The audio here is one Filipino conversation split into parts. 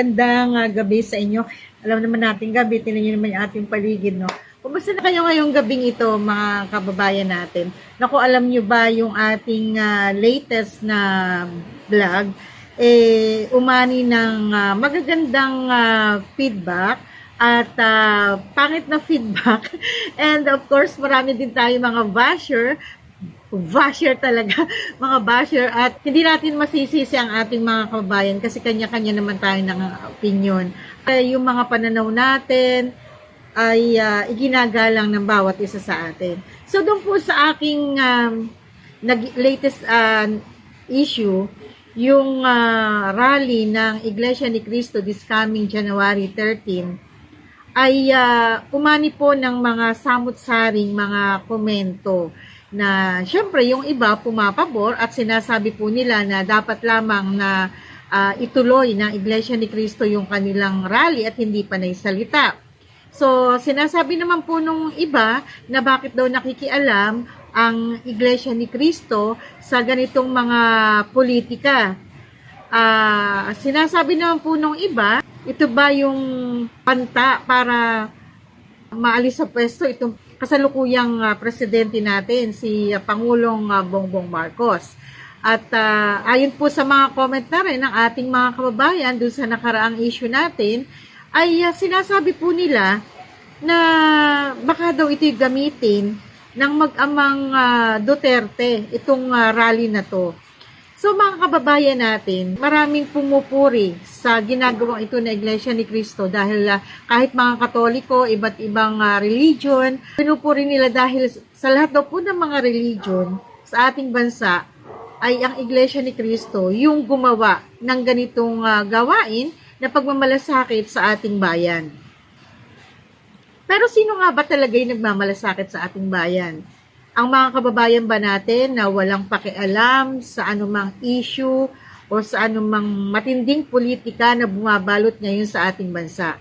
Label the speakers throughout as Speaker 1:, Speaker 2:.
Speaker 1: Magandang uh, gabi sa inyo. Alam naman natin gabi, tinan nyo naman yung ating paligid, no? Kumusta na kayo ngayong gabing ito, mga kababayan natin? Naku, alam nyo ba yung ating ah, latest na vlog? Eh, umani ng ah, magagandang ah, feedback at ah, pangit na feedback. And of course, marami din tayo mga basher basher talaga, mga basher at hindi natin masisisi ang ating mga kababayan kasi kanya-kanya naman tayo ng opinion. Ay, yung mga pananaw natin ay ah, iginagalang ng bawat isa sa atin. So doon po sa aking um, nag latest ah, issue, yung ah, rally ng Iglesia ni Cristo this coming January 13 ay ah, umani po ng mga samut-saring mga komento na syempre yung iba pumapabor at sinasabi po nila na dapat lamang na ah, ituloy ng Iglesia ni Cristo yung kanilang rally at hindi pa naisalita. So, sinasabi naman po nung iba na bakit daw nakikialam ang Iglesia ni Cristo sa ganitong mga politika. Ah, sinasabi naman po nung iba, ito ba yung panta para maalis sa pwesto itong kasalukuyang ah, presidente natin, si ah, Pangulong ah, Bongbong Marcos. At ah, ayon po sa mga comment na rin ng ating mga kababayan dun sa nakaraang issue natin, ay ah, sinasabi po nila na baka daw ito'y gamitin ng mag-amang ah, Duterte, itong ah, rally na to. So mga kababayan natin, maraming pumupuri sa ginagawang ito na Iglesia ni Cristo dahil ah, kahit mga Katoliko, iba't ibang ah, religion, pinupuri nila dahil sa lahat daw po ng mga religion sa ating bansa ay ang Iglesia ni Cristo yung gumawa ng ganitong ah, gawain na pagmamalasakit sa ating bayan. Pero sino nga ba talaga yung nagmamalasakit sa ating bayan? Ang mga kababayan ba natin na walang pakialam sa anumang issue o sa anumang matinding politika na bumabalot ngayon sa ating bansa?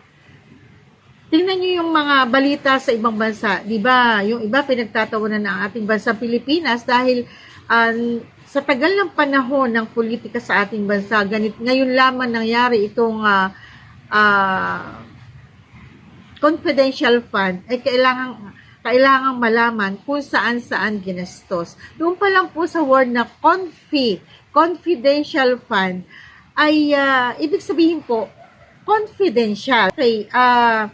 Speaker 1: Tingnan niyo yung mga balita sa ibang bansa, 'di ba? Yung iba pinagtatawanan ng ating bansa Pilipinas dahil um, sa tagal ng panahon ng politika sa ating bansa, ganit ngayon lamang nangyari itong ah, ah, confidential fund ay kailangan kailangang malaman kung saan-saan ginastos. Doon pa lang po sa word na confi, confidential fund, ay ah, ibig sabihin po, confidential. Okay, ah,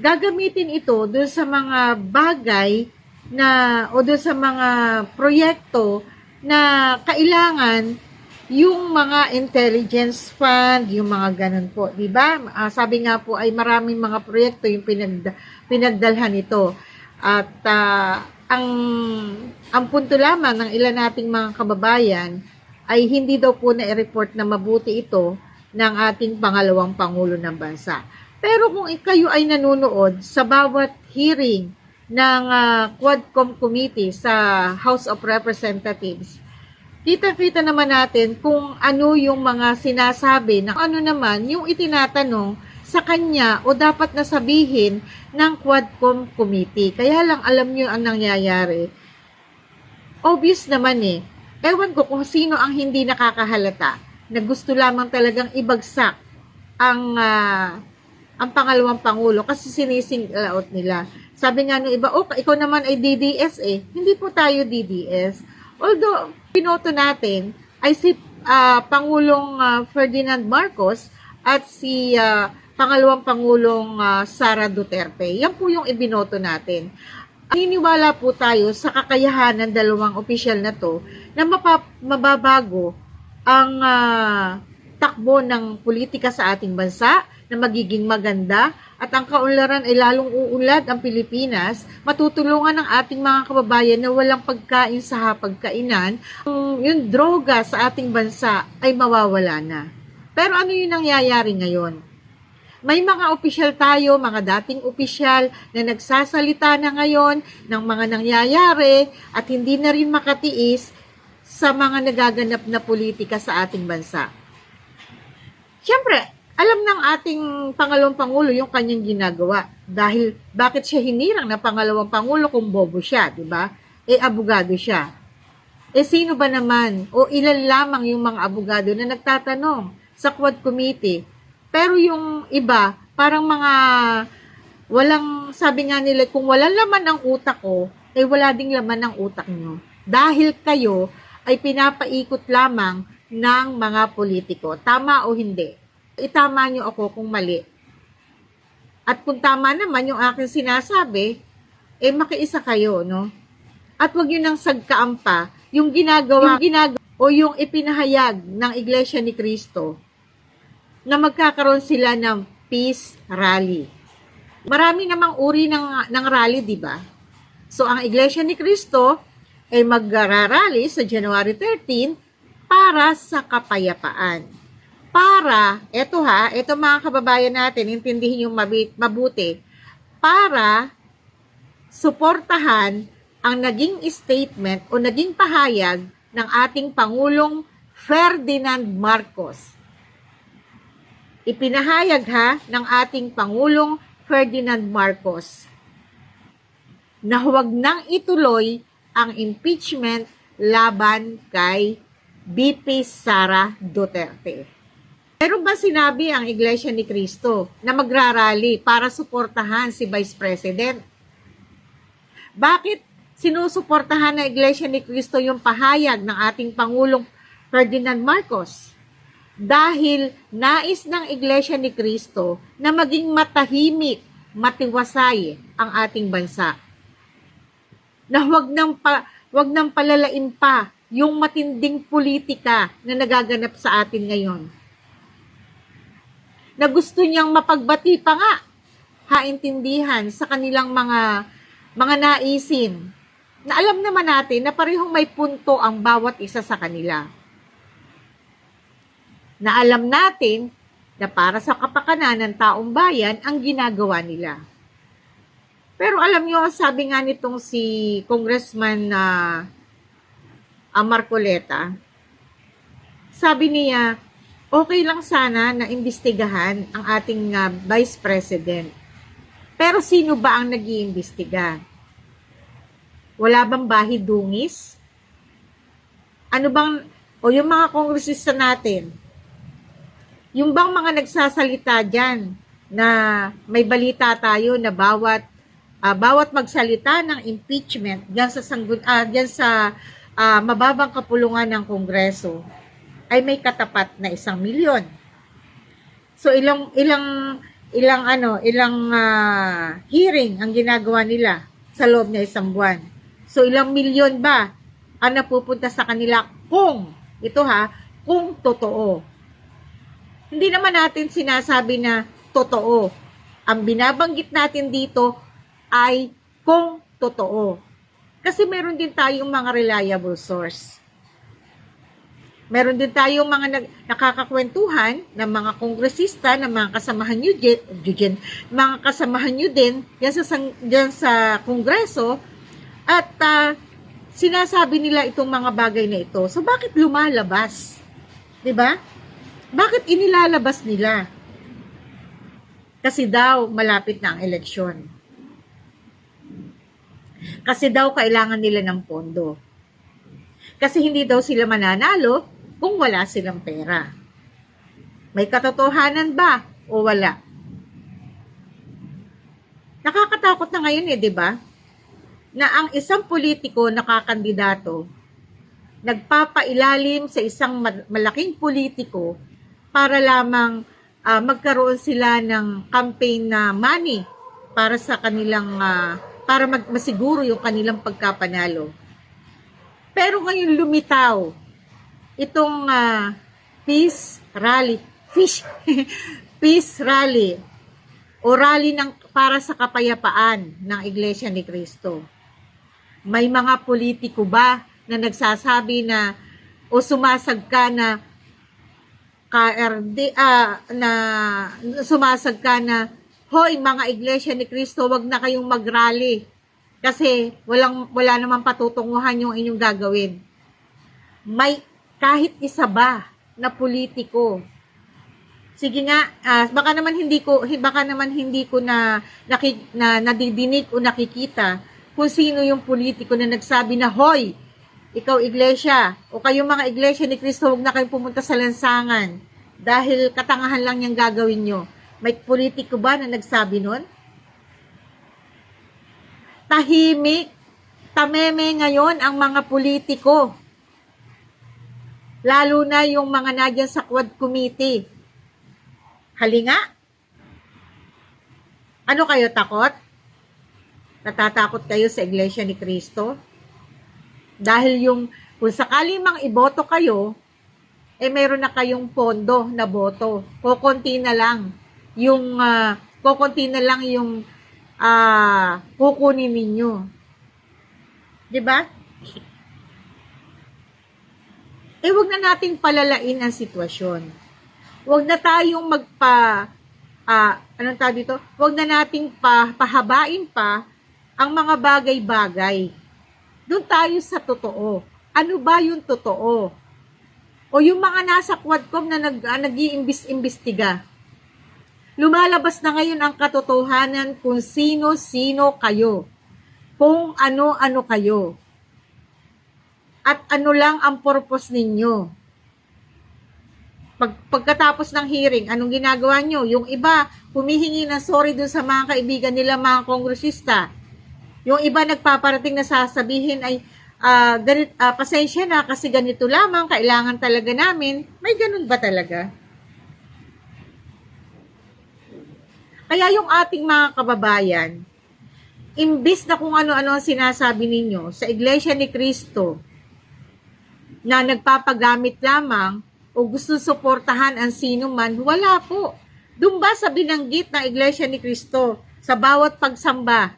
Speaker 1: gagamitin ito doon sa mga bagay na o doon sa mga proyekto na kailangan yung mga intelligence fund, yung mga ganun po, 'di ba? Ah, sabi nga po ay maraming mga proyekto yung pinag pinagdalhan ito. At ah, ang ang punto lamang ng ilan nating mga kababayan ay hindi daw po na i-report na mabuti ito ng ating pangalawang pangulo ng bansa. Pero kung kayo ay nanonood sa bawat hearing ng ah, Quadcom Committee sa House of Representatives, kita-kita naman natin kung ano yung mga sinasabi ng ano naman yung itinatanong sa kanya o dapat na sabihin ng Quadcom Committee. Kaya lang alam nyo ang nangyayari. Obvious naman eh. Ewan ko kung sino ang hindi nakakahalata na gusto lamang talagang ibagsak ang ah, ang pangalawang pangulo kasi sinising out nila. Sabi nga nung iba, oh, ikaw naman ay DDS eh. Hindi po tayo DDS. Although, pinoto natin ay si ah, Pangulong ah, Ferdinand Marcos at si ah, pangalawang Pangulong ah, Sara Duterte. Yan po yung ibinoto natin. Niniwala po tayo sa kakayahan ng dalawang opisyal na to na mapa- mababago ang ah, takbo ng politika sa ating bansa na magiging maganda at ang kaunlaran ay lalong uunlad ang Pilipinas, matutulungan ng ating mga kababayan na walang pagkain sa hapagkainan, yung, droga sa ating bansa ay mawawala na. Pero ano yung nangyayari ngayon? May mga opisyal tayo, mga dating opisyal na nagsasalita na ngayon ng mga nangyayari at hindi na rin makatiis sa mga nagaganap na politika sa ating bansa. Siyempre, alam ng ating pangalawang pangulo yung kanyang ginagawa. Dahil bakit siya hinirang na pangalawang pangulo kung bobo siya, di ba? Eh, abogado siya. Eh, sino ba naman o ilan lamang yung mga abogado na nagtatanong sa Quad Committee Pero yung iba, parang mga walang, sabi nga nila, kung walang laman ang utak ko, eh wala ding laman ang utak nyo. Dahil kayo ay pinapaikot lamang ng mga politiko. Tama o hindi? Itama nyo ako kung mali. At kung tama naman yung aking sinasabi, eh makiisa kayo, no? At wag yun nang sagkaan pa yung ginagawa, yung ginagawa o yung ipinahayag ng Iglesia ni Cristo na magkakaroon sila ng peace rally. Marami namang uri ng, ng rally, di ba? So, ang Iglesia ni Cristo ay magrarally sa January 13 para sa kapayapaan. Para, eto ha, eto mga kababayan natin, intindihin yung mabuti, para suportahan ang naging statement o naging pahayag ng ating Pangulong Ferdinand Marcos. Ipinahayag ha ng ating Pangulong Ferdinand Marcos na huwag nang ituloy ang impeachment laban kay BP Sara Duterte. Meron ba sinabi ang Iglesia ni Cristo na magrarally para suportahan si Vice President? Bakit sinusuportahan ng Iglesia ni Cristo yung pahayag ng ating Pangulong Ferdinand Marcos? Dahil nais ng Iglesia ni Cristo na maging matahimik, matiwasay ang ating bansa. Na huwag nang, pa, huwag nang palalain pa yung matinding politika na nagaganap sa atin ngayon. Na gusto niyang mapagbati pa nga haintindihan sa kanilang mga mga naisin na alam naman natin na parehong may punto ang bawat isa sa kanila. Na alam natin na para sa kapakanan ng taong bayan ang ginagawa nila. Pero alam nyo, sabi nga nitong si Congressman na uh, Marcoleta, sabi niya, okay lang sana na imbestigahan ang ating uh, Vice President. Pero sino ba ang nag-iimbestiga? Wala bang bahid dungis? Ano bang, o yung mga kongresista natin, yung bang mga nagsasalita dyan na may balita tayo na bawat uh, bawat magsalita ng impeachment diyan sa sanggun uh, diyan sa uh, mababang kapulungan ng Kongreso ay may katapat na isang milyon. So ilang ilang ilang ano, ilang uh, hearing ang ginagawa nila sa loob ng isang buwan. So ilang milyon ba ang napupunta sa kanila kung ito ha, kung totoo. Hindi naman natin sinasabi na totoo. Ang binabanggit natin dito ay kung totoo. Kasi meron din tayong mga reliable source. Meron din tayong mga nag, nakakakwentuhan ng mga kongresista, ng mga kasamahan nyo din, mga kasamahan nyo din yan sa, yan sa kongreso at uh, sinasabi nila itong mga bagay na ito. So bakit lumalabas? 'Di ba? Bakit inilalabas nila? Kasi daw malapit na ang eleksyon. Kasi daw kailangan nila ng pondo. Kasi hindi daw sila mananalo kung wala silang pera. May katotohanan ba o wala? Nakakatakot na ngayon eh, di ba? Na ang isang politiko nakakandidato nagpapailalim sa isang malaking politiko para lamang uh, magkaroon sila ng campaign na money para sa kanilang uh, para mag masiguro yung kanilang pagkapanalo. Pero ngayon lumitaw itong uh, peace rally, fish. Peace rally. O rally ng para sa kapayapaan ng Iglesia ni Cristo. May mga politiko ba na nagsasabi na o sumasagka na KRD uh, na sumasag ka na hoy mga iglesia ni Kristo wag na kayong magrally. Kasi walang wala namang patutunguhan yung inyong gagawin. May kahit isa ba na politiko sige nga uh, baka naman hindi ko baka naman hindi ko na, naki, na nadidinig o nakikita kung sino yung politiko na nagsabi na hoy ikaw iglesia o kayong mga iglesia ni Kristo huwag na kayong pumunta sa lansangan dahil katangahan lang yung gagawin nyo. May politiko ba na nagsabi nun? Tahimik, tameme ngayon ang mga politiko. Lalo na yung mga nadyan sa Quad Committee. Halinga? Ano kayo takot? Natatakot kayo sa Iglesia ni Cristo? Dahil yung, kung sakali mang iboto kayo, eh meron na kayong pondo na boto. Kukunti na lang yung, uh, kukunti na lang yung ah kukunin ninyo. 'Di ba? Eh, wag na nating palalain ang sitwasyon. Wag na tayong magpa, ah, anong tawag dito? Wag na nating pa, pahabain pa ang mga bagay-bagay. Doon tayo sa totoo. Ano ba yung totoo? O yung mga nasa Quadcom na nag, uh, nag-iimbis-imbestiga. Lumalabas na ngayon ang katotohanan kung sino-sino kayo. Kung ano-ano kayo at ano lang ang purpose ninyo. Pag, pagkatapos ng hearing, anong ginagawa nyo? Yung iba, humihingi ng sorry dun sa mga kaibigan nila, mga kongresista. Yung iba nagpaparating na sasabihin ay, uh, ganit, uh, pasensya na kasi ganito lamang, kailangan talaga namin. May ganun ba talaga? Kaya yung ating mga kababayan, imbis na kung ano-ano ang sinasabi ninyo sa Iglesia ni Cristo, na nagpapagamit lamang o gusto suportahan ang sino man, wala po. Doon ba sa binanggit ng Iglesia ni Cristo, sa bawat pagsamba,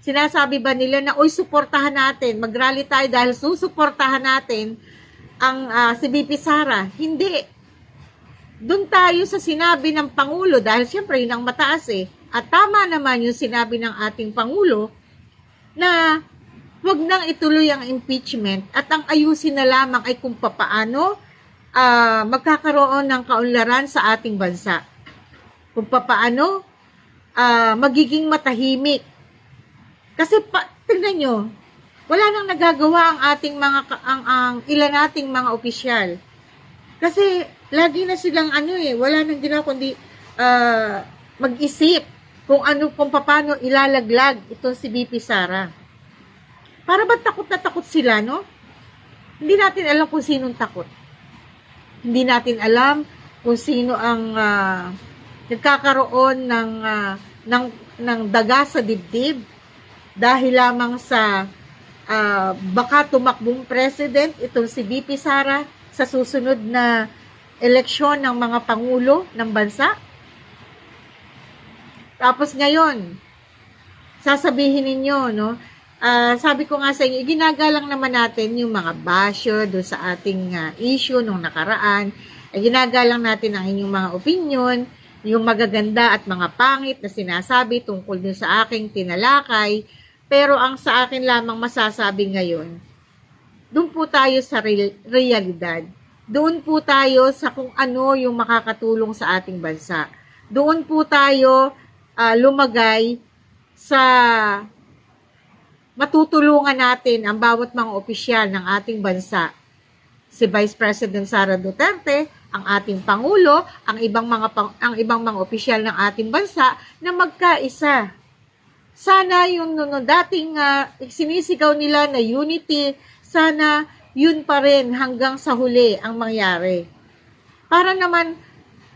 Speaker 1: sinasabi ba nila na, oy, suportahan natin, magrally tayo dahil susuportahan natin ang uh, si BP Sara? Hindi doon tayo sa sinabi ng Pangulo, dahil siyempre yun ang mataas eh, at tama naman yung sinabi ng ating Pangulo, na wag nang ituloy ang impeachment at ang ayusin na lamang ay kung papaano uh, magkakaroon ng kaunlaran sa ating bansa. Kung papaano uh, magiging matahimik. Kasi pa, tingnan nyo, wala nang nagagawa ang ating mga ang, ang ilan nating mga opisyal. Kasi lagi na silang ano eh, wala nang ginawa kundi uh, mag-isip kung ano, kung paano ilalaglag itong si BP Sara. Para ba takot na takot sila, no? Hindi natin alam kung sinong takot. Hindi natin alam kung sino ang uh, nagkakaroon ng, uh, ng, ng daga sa dibdib dahil lamang sa uh, baka tumakbong president itong si BP Sara sa susunod na eleksyon ng mga pangulo ng bansa. Tapos ngayon, sasabihin ninyo, no, uh, sabi ko nga sa inyo, ginagalang naman natin yung mga basyo do sa ating uh, issue nung nakaraan. Ay ginagalang natin ang inyong mga opinion, yung magaganda at mga pangit na sinasabi tungkol din sa aking tinalakay. Pero ang sa akin lamang masasabi ngayon, doon po tayo sa real, realidad doon po tayo sa kung ano yung makakatulong sa ating bansa. Doon po tayo uh, lumagay sa matutulungan natin ang bawat mga opisyal ng ating bansa. Si Vice President Sara Duterte, ang ating pangulo, ang ibang mga ang ibang mga opisyal ng ating bansa na magkaisa. Sana yung no, no, dating uh, sinisigaw nila na unity, sana yun pa rin hanggang sa huli ang mangyari. Para naman,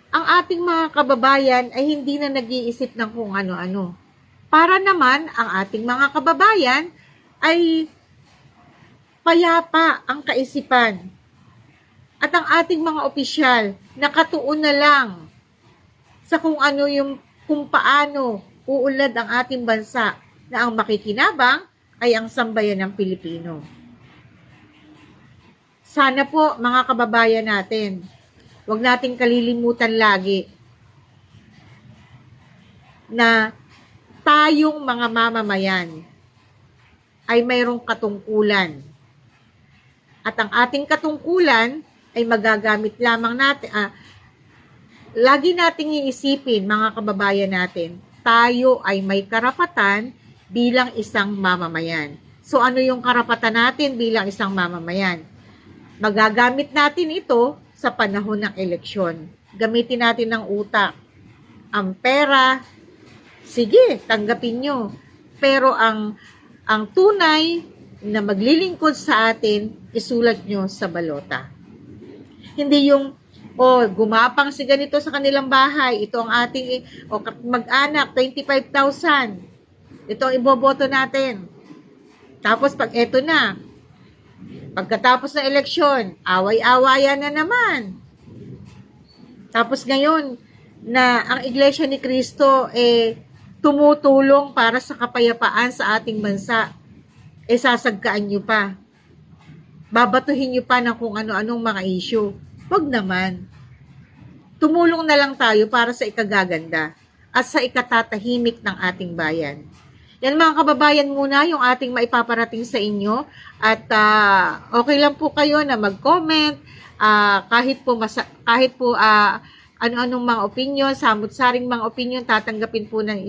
Speaker 1: ang ating mga kababayan ay hindi na nag-iisip ng kung ano-ano. Para naman, ang ating mga kababayan ay payapa ang kaisipan. At ang ating mga opisyal nakatuon na lang sa kung ano yung kung paano uulad ang ating bansa na ang makikinabang ay ang sambayan ng Pilipino. Sana po, mga kababayan natin, huwag nating kalilimutan lagi na tayong mga mamamayan ay mayroong katungkulan. At ang ating katungkulan ay magagamit lamang natin, ah, lagi nating iisipin, mga kababayan natin, tayo ay may karapatan bilang isang mamamayan. So ano yung karapatan natin bilang isang mamamayan? Magagamit natin ito sa panahon ng eleksyon. gamitin natin ng utak. Ang pera, sige, tanggapin nyo. Pero ang ang tunay na maglilingkod sa atin, isulat nyo sa balota. Hindi yung, oh, gumapang si ganito sa kanilang bahay, ito ang ating, o mag-anak, 25,000. Ito ang iboboto natin. Tapos pag eto na, pagkatapos ng eleksyon, away-awayan na naman. Tapos ngayon, na ang Iglesia ni Cristo eh tumutulong para sa kapayapaan sa ating bansa, eh sasagkaan nyo pa. Babatuhin nyo pa ng kung ano-anong mga issue. Wag naman. Tumulong na lang tayo para sa ikagaganda at sa ikatatahimik ng ating bayan. Yan mga kababayan muna yung ating maipaparating sa inyo at ah, okay lang po kayo na mag-comment ah, kahit po masa- kahit po ah, ano-anong mga opinion, samot-saring mga opinion tatanggapin po ng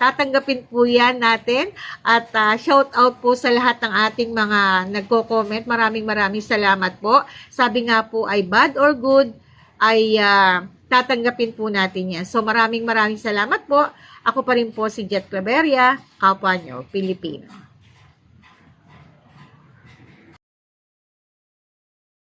Speaker 1: tatanggapin po yan natin at ah, shout out po sa lahat ng ating mga nagko-comment. Maraming maraming salamat po. Sabi nga po ay bad or good ay ah, tatanggapin po natin yan. So maraming maraming salamat po. Ako pa rin po si Jet Claveria, kapwa nyo, Pilipino.